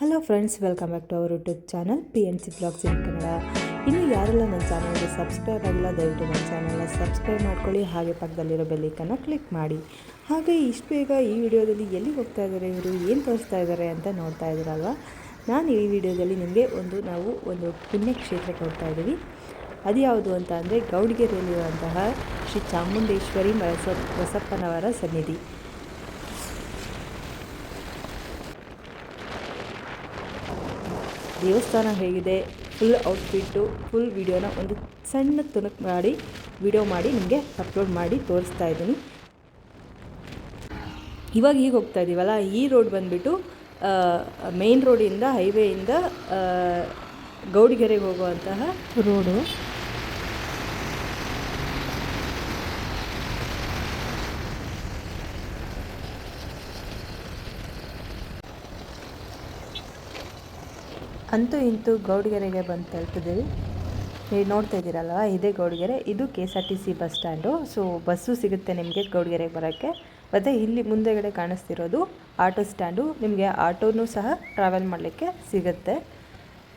Hello friends welcome back to our YouTube channel P N C blogs in Kannada ಇನ್ನು ಯಾರೆಲ್ಲ ನನ್ನ ಚಾನಲ್ಗೆ subscribe ಆಗಿಲ್ಲ, ದಯವಿಟ್ಟು ನನ್ನ ಚಾನಲ್ನ ಸಬ್ಸ್ಕ್ರೈಬ್ ಮಾಡ್ಕೊಳ್ಳಿ, ಹಾಗೆ ಪಕ್ಕದಲ್ಲಿರೋ ಬೆಲ್ಲೈಕನ್ನು ಕ್ಲಿಕ್ ಮಾಡಿ. ಹಾಗೆ ಇಷ್ಟು ಬೇಗ ಈ ವಿಡಿಯೋದಲ್ಲಿ ಎಲ್ಲಿ ಹೋಗ್ತಾ ಇದ್ದಾರೆ ಇವರು, ಏನು ತೋರಿಸ್ತಾ ಇದ್ದಾರೆ ಅಂತ ನೋಡ್ತಾ ಇದ್ದಾರಲ್ವ? ನಾನು ಈ ವಿಡಿಯೋದಲ್ಲಿ ನಿಮಗೆ ಒಂದು, ನಾವು ಒಂದು ಪುಣ್ಯಕ್ಷೇತ್ರಕ್ಕೆ ಹೋಗ್ತಾ ಇದ್ದೀವಿ. ಅದು ಯಾವುದು ಅಂತ ಅಂದರೆ ಗೌಡಿಗೆರೆಯಲ್ಲಿರುವಂತಹ ಶ್ರೀ ಚಾಮುಂಡೇಶ್ವರಿ ಬಸ ಬಸಪ್ಪನವರ ಸನ್ನಿಧಿ. ದೇವಸ್ಥಾನ ಹೇಗಿದೆ ಫುಲ್ ಔಟ್ಫಿಟ್ಟು ಫುಲ್ ವಿಡಿಯೋನ ಒಂದು ಸಣ್ಣ ತುಣುಕು ಮಾಡಿ ವಿಡಿಯೋ ಮಾಡಿ ನಿಮಗೆ ಅಪ್ಲೋಡ್ ಮಾಡಿ ತೋರಿಸ್ತಾ ಇದ್ದೀನಿ. ಇವಾಗ ಈಗ ಹೋಗ್ತಾ ಇದ್ದೀವಲ್ಲ ಈ ರೋಡ್ ಬಂದುಬಿಟ್ಟು ಮೇನ್ ರೋಡಿಂದ ಹೈವೇಯಿಂದ ಗೌಡಿಗೆರೆಗೆ ಹೋಗುವಂತಹ ರೋಡು ಅಂತೂ ಇಂತೂ ಗೌಡಿಗೆರೆಗೆ ಬಂದು ತಲುಪಿದ್ದೀವಿ. ನೀವು ನೋಡ್ತಾ ಇದ್ದೀರಲ್ವ, ಇದೇ ಗೌಡಿಗೆರೆ. ಇದು K S R T C bus stand. So bus ಸಿಗುತ್ತೆ ನಿಮಗೆ ಗೌಡಿಗೆರೆಗೆ ಬರೋಕ್ಕೆ. ಮತ್ತು ಇಲ್ಲಿ ಮುಂದೆಗಡೆ ಕಾಣಿಸ್ತಿರೋದು ಆಟೋ ಸ್ಟ್ಯಾಂಡು. ನಿಮಗೆ ಆಟೋನೂ ಸಹ ಟ್ರಾವೆಲ್ ಮಾಡಲಿಕ್ಕೆ ಸಿಗುತ್ತೆ.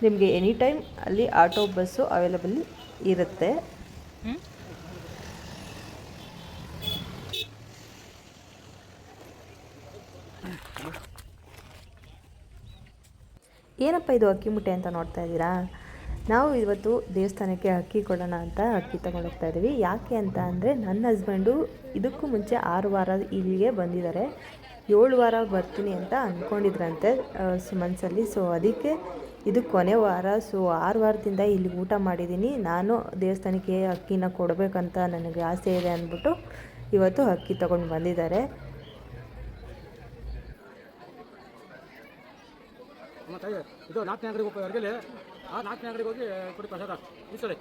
ನಿಮಗೆ ಎನಿ ಟೈಮ್ ಅಲ್ಲಿ ಆಟೋ, ಬಸ್ಸು ಅವೈಲಬಲ್ ಇರುತ್ತೆ. ಏನಪ್ಪ ಇದು ಅಕ್ಕಿ ಮುಟ್ಟೆ ಅಂತ ನೋಡ್ತಾ ಇದ್ದೀರಾ? ನಾವು ಇವತ್ತು ದೇವಸ್ಥಾನಕ್ಕೆ ಅಕ್ಕಿ ಕೊಡೋಣ ಅಂತ ಅಕ್ಕಿ ತಗೊಂಡೋಗ್ತಾ ಇದ್ದೀವಿ. ಯಾಕೆ ಅಂತ ಅಂದರೆ ನನ್ನ ಹಸ್ಬೆಂಡು ಇದಕ್ಕೂ ಮುಂಚೆ ಆರು ವಾರ ಇಲ್ಲಿಗೆ ಬಂದಿದ್ದಾರೆ. ಏಳು ವಾರ ಬರ್ತೀನಿ ಅಂತ ಅಂದ್ಕೊಂಡಿದ್ರಂತೆ ಮನಸ್ಸಲ್ಲಿ ಸೊ ಅದಕ್ಕೆ ಇದು ಕೊನೆ ವಾರ. ಸೊ ಆರು ವಾರದಿಂದ ಇಲ್ಲಿ ಊಟ ಮಾಡಿದ್ದೀನಿ. ನಾನು ದೇವಸ್ಥಾನಕ್ಕೆ ಅಕ್ಕಿನ ಕೊಡಬೇಕಂತ ನನಗೆ ಆಸೆ ಇದೆ ಅಂದ್ಬಿಟ್ಟು ಇವತ್ತು ಅಕ್ಕಿ ತಗೊಂಡು ಬಂದಿದ್ದಾರೆ. ತಾಯಿ, ಇದು ನಾಲ್ಕನೇ ಅಂಗಡಿಗೆ ಹೋಗಿ ಅಡುಗೆಲಿ ಆ ನಾಲ್ಕನೇ ಅಂಗಡಿಗೆ ಹೋಗಿ ಕೊಡಿ ಪ್ರಸಾದ. ಇಷ್ಟೇ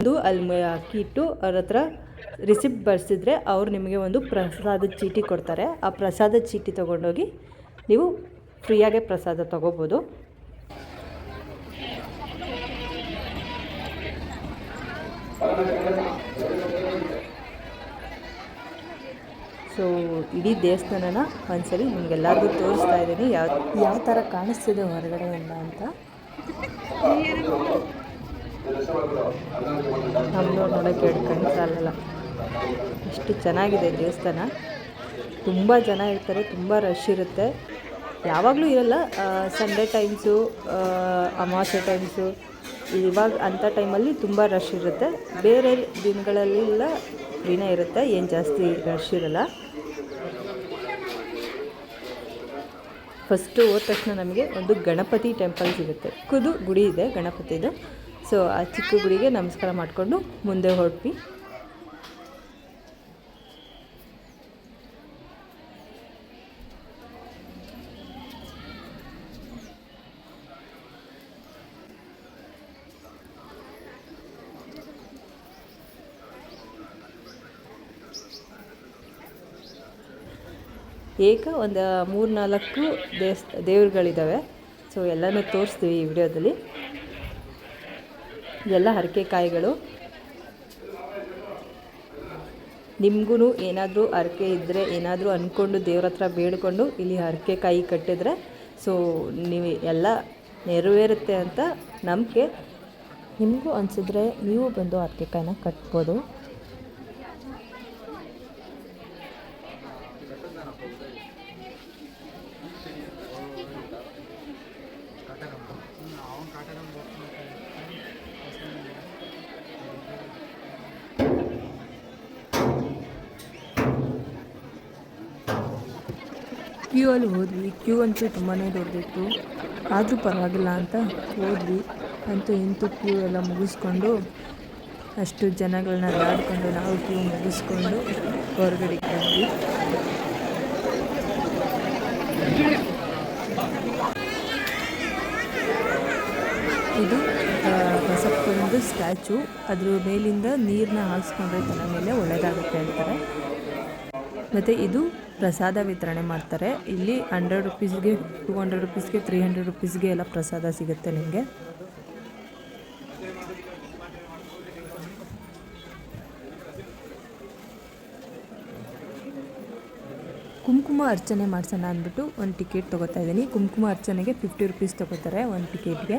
ಒಂದು ಅಲ್ಲಿ ಹಾಕಿಟ್ಟು ಅವ್ರ ಹತ್ರ ರಿಸಿಪ್ಟ್ ಬರ್ಸಿದ್ರೆ ಅವ್ರು ನಿಮಗೆ ಒಂದು ಪ್ರಸಾದದ ಚೀಟಿ ಕೊಡ್ತಾರೆ. ಆ ಪ್ರಸಾದದ ಚೀಟಿ ತೊಗೊಂಡೋಗಿ ನೀವು ಫ್ರೀಯಾಗೆ ಪ್ರಸಾದ ತೊಗೋಬೋದು. ಸೊ ಇಡೀ ದೇವಸ್ಥಾನನ ಒಂದ್ಸರಿ ನಿಮಗೆಲ್ಲರಿಗೂ ತೋರಿಸ್ತಾ ಇದ್ದೀನಿ. ಯಾವ ಯಾವ ಥರ ಕಾಣಿಸ್ತಿದೆ ಹೊರಗಡೆಯಿಂದ ಅಂತ. ನಮ್ಮದು ನೋಡೋಕ್ಕೆ ಎರಡು ಕಣ್ಣು ಸಾಲಲ್ಲ. ಎಷ್ಟು ಚೆನ್ನಾಗಿದೆ ದೇವಸ್ಥಾನ. ತುಂಬ ಜನ ಇರ್ತಾರೆ, ತುಂಬ ರಶ್ ಇರುತ್ತೆ. ಯಾವಾಗಲೂ ಇರಲ್ಲ ಸಂಡೇ ಟೈಮ್ಸು ಅಮಾವಾಸ್ಯೆ ಟೈಮ್ಸು ಇವಾಗ ಅಂಥ ಟೈಮಲ್ಲಿ ತುಂಬ ರಶ್ ಇರುತ್ತೆ. ಬೇರೆ ದಿನಗಳಲ್ಲೆಲ್ಲ ಫ್ರೀನೇ ಇರುತ್ತೆ, ಏನು ಜಾಸ್ತಿ ರಶ್ ಇರಲ್ಲ ಫಸ್ಟು ಹೋದ ತಕ್ಷಣ ನಮಗೆ ಒಂದು ಗಣಪತಿ ಟೆಂಪಲ್ ಸಿಗುತ್ತೆ. ಕುದು ಗುಡಿ ಇದೆ ಗಣಪತಿದು. ಸೊ ಆ ಚಿಕ್ಕ ಗುಡಿಗೆ ನಮಸ್ಕಾರ ಮಾಡಿಕೊಂಡು ಮುಂದೆ ಹೊರಟ್ವಿ. ಏಕ ಒಂದು ಮೂರು ನಾಲ್ಕು ದೇವಸ್ ದೇವ್ರುಗಳಿದ್ದಾವೆ ಸೊ ಎಲ್ಲನೂ ತೋರಿಸ್ತೀವಿ ಈ ವಿಡಿಯೋದಲ್ಲಿ. ಎಲ್ಲ ಹರಕೆ ಕಾಯಿಗಳು. ನಿಮಗೂ ಏನಾದರೂ ಹರಕೆ ಇದ್ದರೆ ಏನಾದರೂ ಅಂದ್ಕೊಂಡು ದೇವ್ರ ಹತ್ರ ಬೇಡಿಕೊಂಡು ಇಲ್ಲಿ ಹರಕೆ ಕಾಯಿ ಕಟ್ಟಿದ್ರೆ ಸೊ ನೀವು ಎಲ್ಲ ನೆರವೇರುತ್ತೆ ಅಂತ ನಂಬಿಕೆ. ನಿಮಗೂ ಅನಿಸಿದ್ರೆ ನೀವು ಬಂದು ಹರಕೆ ಕಾಯಿನ ಕ್ಯೂ ಅಲ್ಲಿ ಹೋದ್ವಿ. ಕ್ಯೂ ಅಂತೂ ತುಂಬಾ ದೊಡ್ಡದಿತ್ತು ಆದರೂ ಪರವಾಗಿಲ್ಲ ಅಂತ ಹೋದ್ವಿ. ಅಂತೂ ಇಂತೂ ಕ್ಯೂ ಎಲ್ಲ ಮುಗಿಸ್ಕೊಂಡು ಅಷ್ಟು ಜನಗಳನ್ನ ದಾಡ್ಕೊಂಡು ನಾವು ಕ್ಯೂ ಮುಗಿಸ್ಕೊಂಡು ಹೊರಗಡೆ ಬಂದ್ವಿ. ಇದು ಬಸಪ್ಪನದು ಸ್ಟ್ಯಾಚು. ಅದ್ರ ಮೇಲಿಂದ ನೀರನ್ನ ಹಾಕ್ಸ್ಕೊಂಡ್ರೆ ತನ್ನ ಮೇಲೆ ಒಳ್ಳೆಯದಾಗುತ್ತೆ ಅಂತಾರೆ. ಮತ್ತೆ ಇದು ಪ್ರಸಾದ ವಿತರಣೆ ಮಾಡ್ತಾರೆ. ಇಲ್ಲಿ ಹಂಡ್ರೆಡ್ ರುಪೀಸ್ಗೆ, ಟೂ ಹಂಡ್ರೆಡ್ ರುಪೀಸ್ಗೆ, ತ್ರೀ ಹಂಡ್ರೆಡ್ ರುಪೀಸ್ಗೆ ಎಲ್ಲ ಪ್ರಸಾದ ಸಿಗುತ್ತೆ ನಿಮಗೆ. ಕುಂಕುಮ ಅರ್ಚನೆ ಮಾಡ್ಸೋಣ ಅಂದ್ಬಿಟ್ಟು ಒಂದು ಟಿಕೆಟ್ ತೊಗೋತಾ ಇದ್ದೀನಿ. ಕುಂಕುಮ ಅರ್ಚನೆಗೆ ಫಿಫ್ಟಿ ರುಪೀಸ್ ತೊಗೋತಾರೆ ಒಂದು ಟಿಕೆಟ್ಗೆ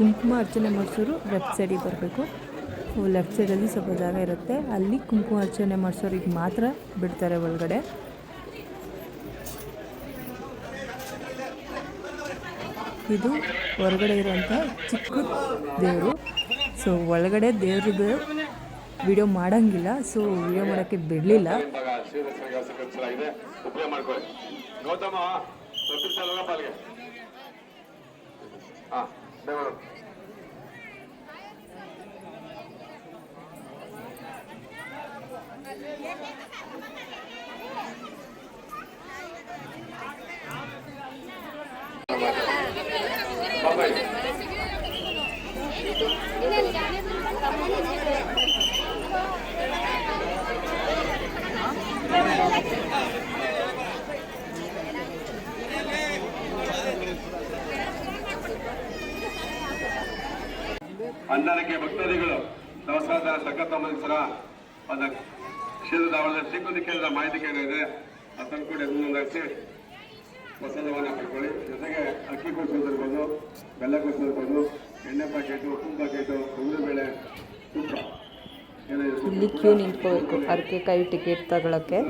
ಕುಂಕುಮ ಅರ್ಚನೆ ಮಾಡಿಸೋರು ಲೆಫ್ಟ್ ಸೈಡಿಗೆ ಬರಬೇಕು. ಲೆಫ್ಟ್ ಸೈಡಲ್ಲಿ ಸ್ವಲ್ಪ ಜಾಗ ಇರುತ್ತೆ. ಅಲ್ಲಿ ಕುಂಕುಮ ಅರ್ಚನೆ ಮಾಡಿಸೋರಿಗೆ ಮಾತ್ರ ಬಿಡ್ತಾರೆ ಒಳಗಡೆ. ಇದು ಹೊರಗಡೆ ಇರುವಂಥ ಚಿಕ್ಕ ದೇವರು. ಸೊ ಒಳಗಡೆ ದೇವ್ರದ್ದು ವಿಡಿಯೋ ಮಾಡೋಂಗಿಲ್ಲ. ಸೊ ವಿಡಿಯೋ ಮಾಡೋಕ್ಕೆ ಬಿಡಲಿಲ್ಲ. ಗೌತಮ develop. Bye-bye. ಹನ್ನೊಂದಕ್ಕೆ ಭಕ್ತಾದಿಗಳು ದವಸಾದ ಸಂಗತ ಮನುಷ್ಯರ ಒಂದು ಕ್ಷೇತ್ರದ ಅವರ ಸಿಬ್ಬಂದಿ ಕೇಂದ್ರ ಮಾಹಿತಿ ಕೇಂದ್ರ ಇದೆ. ಅದನ್ನು ಕೂಡ ನೋಂದಾಯಿಸಿ ಪ್ರಸಾದವನ್ನು ಪಡ್ಕೊಳ್ಳಿ. ಜೊತೆಗೆ ಅಕ್ಕಿ ಕೊಡಿಸೋದಿರ್ಬೋದು ಬೆಲ್ಲ ಕೊಡಿಸೋದಿರ್ಬೋದು ಎಣ್ಣೆ ಪ್ಯಾಕೆಟು ಉಪ್ಪು ಪ್ಯಾಕೆಟು ತೊಗರಿಬೇಳೆ ತುಪ್ಪ. ಏನಾದ್ರು ಇಲ್ಲಿ ಕ್ಯೂ ನಿಂತ್ಕೋಬೇಕು ಕೈ ಟಿಕೆಟ್ ತಗೊಳಕ್ಕೆ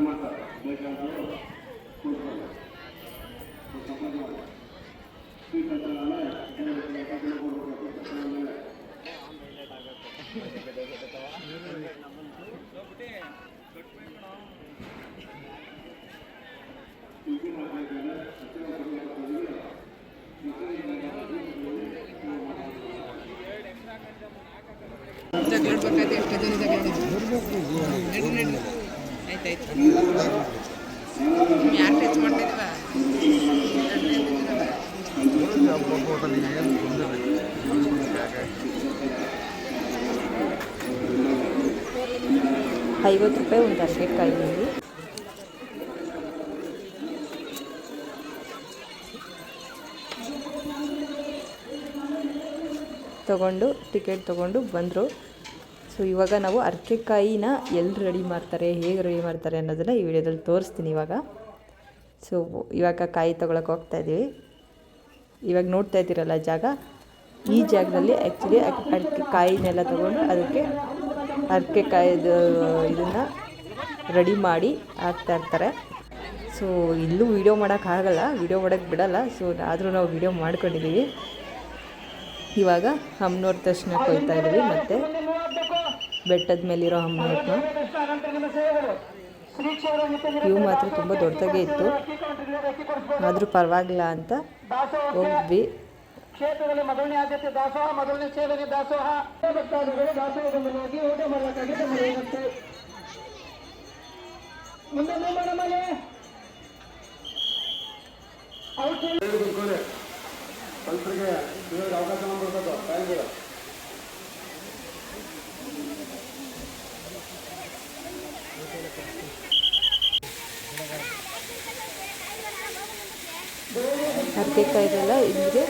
ಯಾರು ಟಚ್ ಮಾಡ್ತಿದ್ದೀವ ಐವತ್ತು ರೂಪಾಯಿ ಒಂದು ಅರಕೆಕಾಯಿ ಇಲ್ಲಿ ತಗೊಂಡು ಟಿಕೆಟ್ ತೊಗೊಂಡು ಬಂದರು. ಸೊ ಇವಾಗ ನಾವು ಅರಕೆಕಾಯಿನ ಎಲ್ಲಿ ರೆಡಿ ಮಾಡ್ತಾರೆ, ಹೇಗೆ ರೆಡಿ ಮಾಡ್ತಾರೆ ಅನ್ನೋದನ್ನು ಈ ವಿಡಿಯೋದಲ್ಲಿ ತೋರಿಸ್ತೀನಿ ಇವಾಗ. ಸೊ ಇವಾಗ ಕಾಯಿ ತೊಗೊಳಕ್ಕೆ ಹೋಗ್ತಾ ಇದ್ದೀವಿ ಇವಾಗ ನೋಡ್ತಾ ಇದ್ದೀರಲ್ಲ ಜಾಗ? ಈ ಜಾಗದಲ್ಲಿ ಆ್ಯಕ್ಚುಲಿ ಅಡಿಕೆ ಕಾಯಿನೆಲ್ಲ ತೊಗೊಂಡು ಅದಕ್ಕೆ ಅಡಿಕೆ ಕಾಯ್ದು ಇದನ್ನು ರೆಡಿ ಮಾಡಿ ಹಾಕ್ತಾ ಇರ್ತಾರೆ. ಸೊ ಇಲ್ಲೂ ವೀಡಿಯೋ ಮಾಡೋಕ್ಕಾಗಲ್ಲ ವೀಡಿಯೋ ಮಾಡೋಕ್ಕೆ ಬಿಡಲ್ಲ. ಸೊ ಆದರೂ ನಾವು ವೀಡಿಯೋ ಮಾಡ್ಕೊಂಡಿದ್ದೀವಿ ಇವಾಗ ಅಮ್ಮನವ್ರ ತಕ್ಷಣ ಕೊಯ್ತಾ ಇದ್ದೀವಿ, ಮತ್ತು ಬೆಟ್ಟದ ಮೇಲಿರೋ ಅಮ್ಮನವ್ರನ್ನ ಕ್ಯೂ ಮಾತ್ರ ತುಂಬ ದೊಡ್ಡದಾಗೇ ಇತ್ತು. ಆದರೂ ಪರವಾಗಿಲ್ಲ ಅಂತ ಹೋದ್ವಿ ಕ್ಷೇತ್ರದಲ್ಲಿ ಮೊದಲನೇ ಆದ್ಯತೆ ದಾಸೋಹ ಮೊದಲನೇ ಸೇವೆಗೆ ದಾಸೋಹ. ಭಕ್ತಾದಿಗಳು ದಾಸೋಹದೊಂದಿಗೆ ಊಟ ಮಾಡಲಾಗಿ ತಮ್ಮದೇನಂತೆ ಮುಂದೆ ಮೇಡಮ್ ಮಾಡಿ ಸಂತರಿಗೆ ಅವಕಾಶ ಮಾಡ್ಕೊಡ್ಬೇಕು ತಾಯಿಗಳು ಅರಕೆಕಾಯಿದೆಲ್ಲ ಇಲ್ಲಿಗೆ.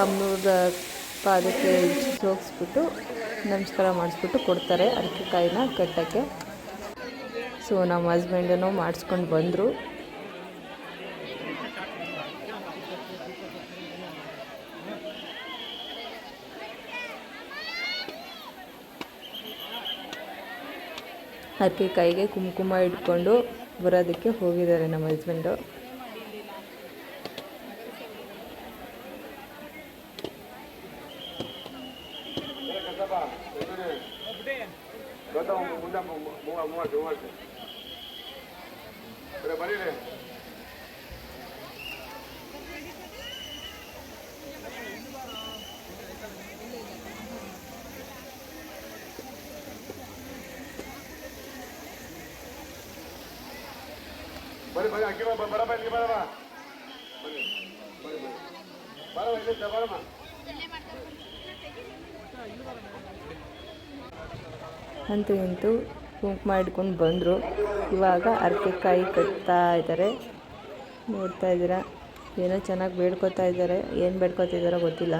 ಅಮ್ಮನವ್ರ ಪಾದಕ್ಕೆ ಜೋಗಿಸ್ಬಿಟ್ಟು ನಮಸ್ಕಾರ ಮಾಡಿಸ್ಬಿಟ್ಟು ಕೊಡ್ತಾರೆ ಅರಕೆಕಾಯಿನ ಕಟ್ಟಕ್ಕೆ ಸೊ ನಮ್ಮ ಹಸ್ಬೆಂಡನ್ನು ಮಾಡಿಸ್ಕೊಂಡು ಬಂದರು. ಕೈಗೆ ಕುಂಕುಮ ಇಟ್ಕೊಂಡು ಬರೋದಕ್ಕೆ ಹೋಗಿದ್ದಾರೆ ನಮ್ಮ ಹಸ್ಬೆಂಡು ಅಕ್ಕಿ ಇಲ್ಲಿ ಬರಮ್ಮ ಅಂತೂ ಇಂತೂ ಕುಂಕುಮ ಹಿಡ್ಕೊಂಡು ಬಂದರು. ಇವಾಗ ಅರ್ಕೆಕಾಯಿ ಕಟ್ತಾ ಇದ್ದಾರೆ ನೋಡ್ತಾ ಇದ್ದೀರಾ? ಏನೋ ಚೆನ್ನಾಗಿ ಬೇಡ್ಕೊತಾ ಇದ್ದಾರೆ. ಏನು ಬೇಡ್ಕೊತಿದ್ದಾರೋ ಗೊತ್ತಿಲ್ಲ.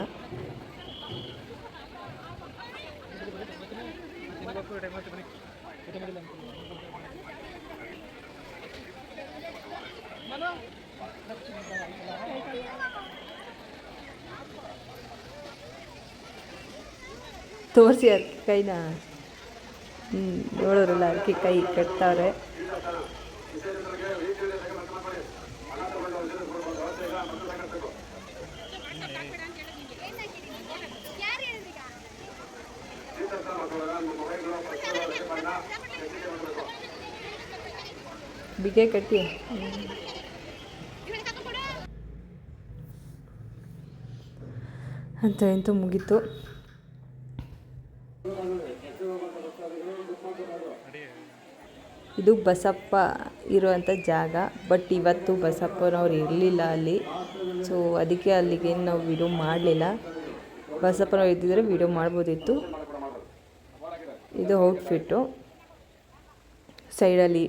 ತೋರಿಸಿ ಅದಕ್ಕೆ ಕೈನ. ಹ್ಞೂ ನೋಡೋರಲ್ಲ ಅದಕ್ಕೆ ಕೈ ಕಟ್ತಾವ್ರೆ ಬಿಗೆ ಕಟ್ಟಿ. ಅಂತ ಎಂತೂ ಮುಗೀತು. ಇದು ಬಸಪ್ಪ ಇರುವಂಥ ಜಾಗ ಬಟ್ ಇವತ್ತು ಬಸಪ್ಪನವ್ರು ಇರಲಿಲ್ಲ ಅಲ್ಲಿ. ಸೊ ಅದಕ್ಕೆ ಅಲ್ಲಿಗೆ ನಾವು ವಿಡಿಯೋ ಮಾಡಲಿಲ್ಲ. ಬಸಪ್ಪನವ್ರು ಇದ್ದಿದ್ರೆ ವಿಡಿಯೋ ಮಾಡ್ಬೋದಿತ್ತು. ಇದು ಔಟ್ಫಿಟ್ಟು ಸೈಡಲ್ಲಿ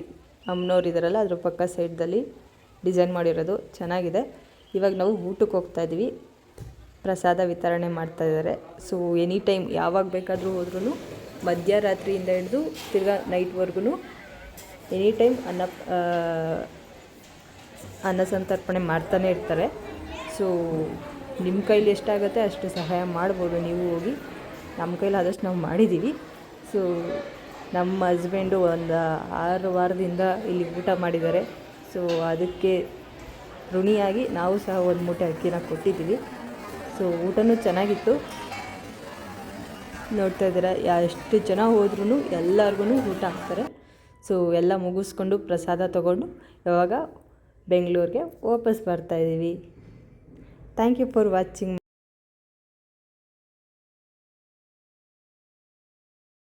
ಅಮ್ಮನವ್ರು ಇದ್ದಾರಲ್ಲ ಅದ್ರ ಪಕ್ಕ ಸೈಡ್ದಲ್ಲಿ ಡಿಸೈನ್ ಮಾಡಿರೋದು. ಚೆನ್ನಾಗಿದೆ. ಇವಾಗ ನಾವು ಊಟಕ್ಕೆ ಹೋಗ್ತಾ ಇದ್ದೀವಿ. ಪ್ರಸಾದ ವಿತರಣೆ ಮಾಡ್ತಾ ಇದ್ದಾರೆ. ಸೊ ಎನಿ ಟೈಮ್ ಯಾವಾಗ ಬೇಕಾದರೂ ಹೋದ್ರೂ ಮಧ್ಯರಾತ್ರಿಯಿಂದ ಹಿಡಿದು ತಿರ್ಗಾ ನೈಟ್ವರೆಗೂ ಎನಿ ಟೈಮ್ ಅನ್ನ ಅನ್ನ ಸಂತರ್ಪಣೆ ಮಾಡ್ತಾನೆ ಇರ್ತಾರೆ. ಸೊ ನಿಮ್ಮ ಕೈಲಿ ಎಷ್ಟಾಗುತ್ತೆ ಅಷ್ಟು ಸಹಾಯ ಮಾಡ್ಬೋದು. ನೀವು ಹೋಗಿ ನಮ್ಮ ಕೈಲಿ ಆದಷ್ಟು ನಾವು ಮಾಡಿದ್ದೀವಿ ಸೊ ನಮ್ಮ ಹಸ್ಬೆಂಡು ಒಂದು ಆರು ವಾರದಿಂದ ಇಲ್ಲಿ ಊಟ ಮಾಡಿದ್ದಾರೆ. ಸೊ ಅದಕ್ಕೆ ಋಣಿಯಾಗಿ ನಾವು ಸಹ ಒಂದು ಮೂಟೆ ಅಕ್ಕಿನ ಕೊಟ್ಟಿದ್ದೀವಿ. ಸೊ ಊಟನೂ ಚೆನ್ನಾಗಿತ್ತು. ನೋಡ್ತಾ ಇದ್ದೀರಾ ಎಷ್ಟು ಜನ ಹೋದ್ರೂ ಎಲ್ಲರಿಗೂ ಊಟ ಹಾಕ್ತಾರೆ. ಸೊ ಎಲ್ಲ ಮುಗಿಸ್ಕೊಂಡು ಪ್ರಸಾದ ತೊಗೊಂಡು ಇವಾಗ ಬೆಂಗಳೂರಿಗೆ ವಾಪಸ್ ಬರ್ತಾಯಿದ್ದೀವಿ ಥ್ಯಾಂಕ್ ಯು ಫಾರ್ ವಾಚಿಂಗ್